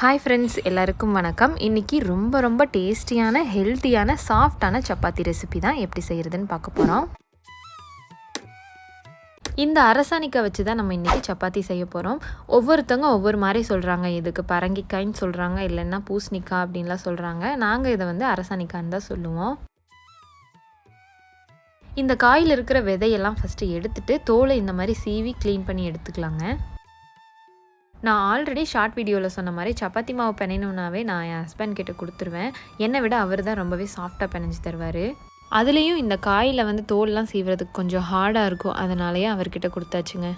Hi friends எல்லாருக்கும் வணக்கம். இன்றைக்கி ரொம்ப ரொம்ப டேஸ்டியான ஹெல்த்தியான சாஃப்டான சப்பாத்தி ரெசிபி தான் எப்படி செய்கிறதுன்னு பார்க்க போகிறோம் இந்த அரசாணிக்காய் வச்சு தான் நம்ம இன்றைக்கி சப்பாத்தி செய்ய போகிறோம் ஒவ்வொருத்தவங்க ஒவ்வொரு மாதிரி சொல்கிறாங்க இதுக்கு பரங்கிக்காய்ன்னு சொல்கிறாங்க இல்லைன்னா பூசணிக்காய் அப்படின்லாம் சொல்கிறாங்க நாங்கள் இதை வந்து அரசாணிக்கான்னு தான் சொல்லுவோம். இந்த காயில் இருக்கிற விதையெல்லாம் ஃபஸ்ட்டு எடுத்துட்டு தோலை இந்த மாதிரி சீவி க்ளீன் பண்ணி எடுத்துக்கலாங்க. நான் ஆல்ரெடி ஷார்ட் வீடியோவில் சொன்ன மாதிரி சப்பாத்தி மாவு பிணையணுன்னாவே நான் என் ஹஸ்பண்ட் கிட்ட கொடுத்துருவேன். என்னை விட அவர் தான் ரொம்பவே சாஃப்டாக பிணைஞ்சு தருவார். அதுலேயும் இந்த காயில் வந்து தோல்லாம் சீவுறதுக்கு கொஞ்சம் ஹார்டாக இருக்கும். அதனாலேயே அவர்கிட்ட கொடுத்தாச்சுங்க.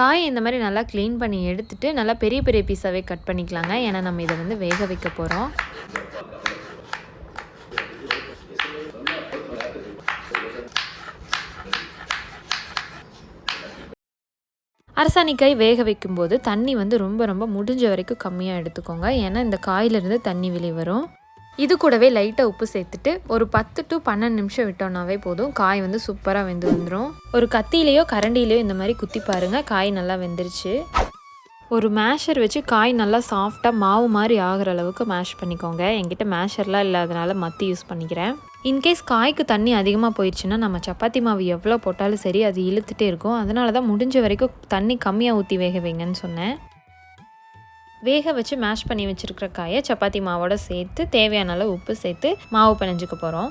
காயை இந்த மாதிரி நல்லா க்ளீன் பண்ணி எடுத்துட்டு நல்லா பெரிய பெரிய பீஸாகவே கட் பண்ணிக்கலாங்க. ஏன்னா நம்ம இதை வந்து வேக வைக்க போகிறோம் அரசாணிக்காய் வேக வைக்கும்போது தண்ணி வந்து ரொம்ப ரொம்ப முடிஞ்ச வரைக்கும் கம்மியாக எடுத்துக்கோங்க. ஏன்னா இந்த காயிலிருந்து தண்ணி வெளி வரும். இது கூடவே லைட்டாக உப்பு சேர்த்துட்டு ஒரு பத்து டு பன்னெண்டு நிமிஷம் விட்டோம்னாவே போதும். காய் வந்து சூப்பராக வெந்து வந்துடும் ஒரு கத்தியிலையோ கரண்டியிலையோ இந்த மாதிரி குத்தி பாருங்கள் காய் நல்லா வெந்துருச்சு. ஒரு மேஷர் வச்சு காய் நல்லா சாஃப்டாக மாவு மாதிரி ஆகிற அளவுக்கு மேஷ் பண்ணிக்கோங்க. என்கிட்ட மேஷர்லாம் இல்லாதனால மத்தி யூஸ் பண்ணிக்கிறேன். இன்கேஸ் காய்க்கு தண்ணி அதிகமாக போயிடுச்சுன்னா நம்ம சப்பாத்தி மாவு எவ்வளோ போட்டாலும் சரி அது இழுத்துட்டே இருக்கும். அதனால தான் முடிஞ்ச வரைக்கும் தண்ணி கம்மியாக ஊற்றி வேக வைங்கன்னு சொன்னேன். வேக வச்சு மேஷ் பண்ணி வச்சுருக்கிற காயை சப்பாத்தி மாவோட சேர்த்து தேவையான அளவு உப்பு சேர்த்து மாவு பிணைஞ்சிக்க போகிறோம்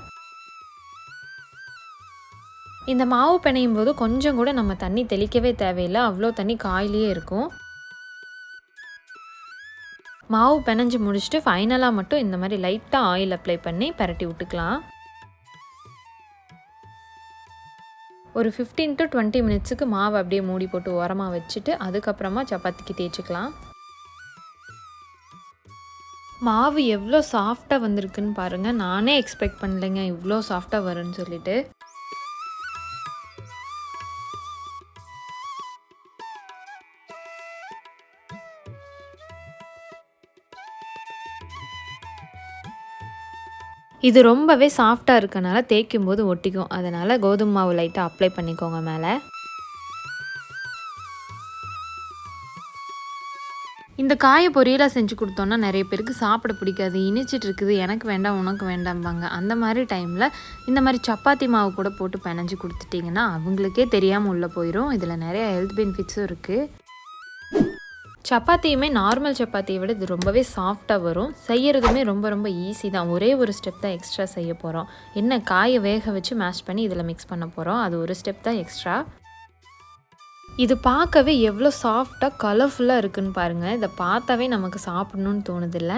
இந்த மாவு பிணையும் போது கொஞ்சம் கூட நம்ம தண்ணி தெளிக்கவே தேவையில்லை. அவ்வளோ தண்ணி காயிலேயே இருக்கும். மாவு பிணைஞ்சு முடிச்சுட்டு ஃபைனலாக மட்டும் இந்த மாதிரி லைட்டாக ஆயில் அப்ளை பண்ணி பரட்டி விட்டுக்கலாம். ஒரு ஃபிஃப்டீன் டு டுவெண்ட்டி மினிட்ஸுக்கு மாவு அப்படியே மூடி போட்டு உரமாக வச்சுட்டு அதுக்கப்புறமா சப்பாத்திக்கு தேய்ச்சிக்கலாம். மாவு எவ்வளோ சாஃப்டாக வந்திருக்குன்னு பாருங்கள் நானே எக்ஸ்பெக்ட் பண்ணலைங்க இவ்வளோ சாஃப்டாக வரும்னு சொல்லிட்டு. இது ரொம்பவே சாஃப்டாக இருக்கனால தேய்க்கும் போது ஒட்டிக்கும். அதனால் கோதுமை மாவு லைட்டாக அப்ளை பண்ணிக்கோங்க மேலே. இந்த காயை பொரியலாக செஞ்சு கொடுத்தோன்னா நிறைய பேருக்கு சாப்பிட பிடிக்காது. இனிச்சிட்டு இருக்குது எனக்கு வேண்டாம் உனக்கு வேண்டாம்பாங்க. அந்த மாதிரி டைமில் இந்த மாதிரி சப்பாத்தி மாவு கூட போட்டு பிணைஞ்சு கொடுத்துட்டிங்கன்னா அவங்களுக்கே தெரியாமல் உள்ளே போயிடும் இதில் நிறைய ஹெல்த் பெனிஃபிட்ஸும் இருக்குது சப்பாத்தியுமே நார்மல் சப்பாத்தியை விட இது ரொம்பவே சாஃப்டாக வரும். செய்கிறதுமே ரொம்ப ரொம்ப ஈஸி தான். ஒரே ஒரு ஸ்டெப் தான் எக்ஸ்ட்ரா செய்ய போகிறோம் என்ன காயை வேக வச்சு மேஷ் பண்ணி இதில் மிக்ஸ் பண்ண போகிறோம் அது ஒரு ஸ்டெப் தான் எக்ஸ்ட்ரா இது பார்க்கவே எவ்வளோ சாஃப்டாக கலர்ஃபுல்லாக இருக்குன்னு பாருங்கள் இதை பார்த்தாவே நமக்கு சாப்பிடணும்னு தோணுதில்ல.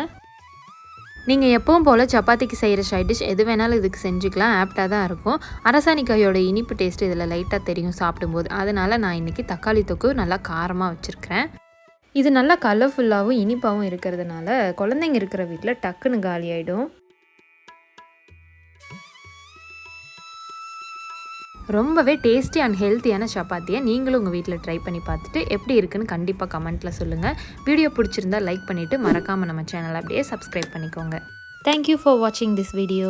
நீங்கள் எப்பவும் போல் சப்பாத்திக்கு செய்கிற சைட் டிஷ் எது வேணாலும் இதுக்கு செஞ்சுக்கலாம். ஆப்டாக தான் இருக்கும். அரசாணிக்காயோட இனிப்பு டேஸ்ட் இதில் லைட்டாக தெரியும் சாப்பிடும்போது. அதனால் நான் இன்றைக்கி தக்காளி தொக்கு நல்லா காரமாக வச்சுருக்கிறேன். இது நல்லா கலர்ஃபுல்லாகவும் இனிப்பாகவும் இருக்கிறதுனால குழந்தைங்க இருக்கிற வீட்டில் டக்குன்னு காலி ஆகிடும் ரொம்பவே டேஸ்டி அண்ட் ஹெல்த்தியான சப்பாத்தியை நீங்களும் உங்கள் வீட்டில் ட்ரை பண்ணி பார்த்துட்டு எப்படி இருக்குன்னு கண்டிப்பாக கமெண்ட்டில் சொல்லுங்கள் வீடியோ பிடிச்சிருந்தா லைக் பண்ணிவிட்டு மறக்காமல் நம்ம சேனலை அப்படியே சப்ஸ்கிரைப் பண்ணிக்கோங்க. தேங்க்யூ ஃபார் வாட்சிங் திஸ் வீடியோ